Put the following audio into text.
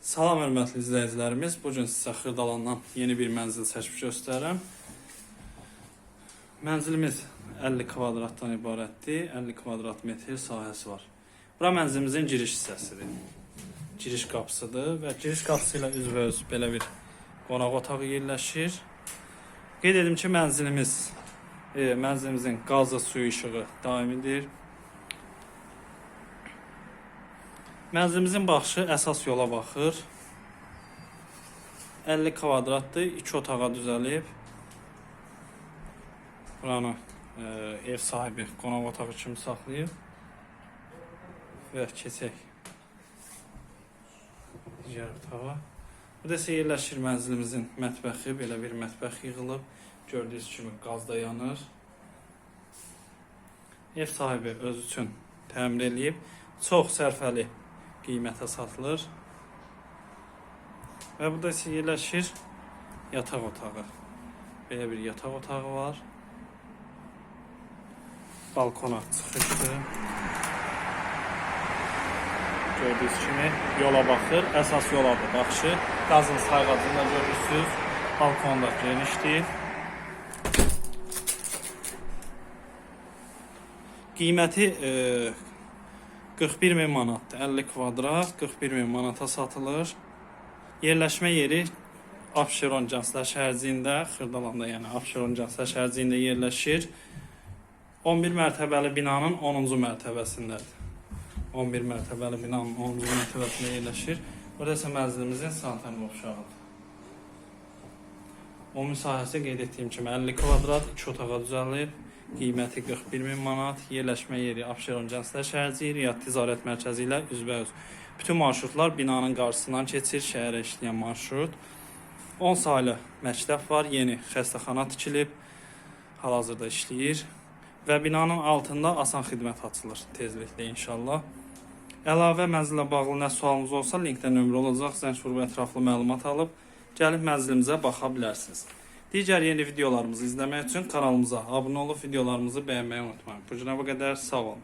Salam hörmətli izləyicilərimiz. Bu gün sizə Xırdalandan yeni bir mənzil çəkib göstərirəm. Mənzilimiz 50 kvadratdan ibarətdir. 50 kvadrat metr sahəsi var. Bura mənzilimizin giriş hissəsidir. Giriş qapısıdır və giriş qapısı ilə üzbəüz belə bir qonaq otağı yerləşir. Qeyd edim ki, mənzilimiz e, mənzilimizin qazı, suyu, işığı daimidir. Mənzilimizin baxışı əsas yola baxır. 50 kvadratdır, 2 otağa düzəlib. Buranı e, ev sahibi qonaq otağı kimi saxlayıb. Və keçək digər otağa. Burada isə yerləşir mənzilimizin mətbəxi, belə bir mətbəx yığılıb. Gördüyünüz kimi qaz da yanır. Ev sahibi öz üçün təmir eləyib. Çox sərfəli qiymətə satılır. Və burada isə yerləşir yataq otağı. Belə bir yataq otağı var. Balkona çıxışdır. Gördüyünüz kimi yola baxır. Əsas yoladır baxışı. Qazın sayğacında görürsünüz. Balkon da genişdir. Qiyməti e, 41 min manatdır. 50 kvadrat 41 min manata satılır. Yerləşmə yeri Abşeron Gənclər şəhərciyində, Xırdalanda, yəni Abşeron Gənclər şəhərciyində yerləşir. 11 mərtəbəli binanın 10-cu mərtəbəsindədir. 11 mərtəbəli binanın 10-cu mərtəbəsində yerləşir. Burada isə mənzilimizin sanitar qovşağıdır. Ümumi sahəsi qeyd etdiyim kimi 50 kvadrat, 2 otağa düzəlib. Qiyməti 41 min manat, yerləşmə yeri Abşeron Gənclər şəhərciyi, Riyad Ticarət Mərkəzi ilə üzbəüz. Bütün marşrutlar binanın qarşısından keçir, şəhərə işləyən marşrut. 10 saylı məktəb var, yeni xəstəxana tikilib, hal-hazırda işləyir və binanın altında asan xidmət açılır tezliklə inşallah. Əlavə mənzillə bağlı nə sualınız olsa, linkdə nömrə olacaq, zəng vurub ətraflı məlumat alıb gəlib mənzilimizə baxa bilərsiniz. Digər yeni videolarımızı izləmək üçün kanalımıza abunə olub videolarımızı bəyənməyi unutmayın. Bu qədər sağ olun.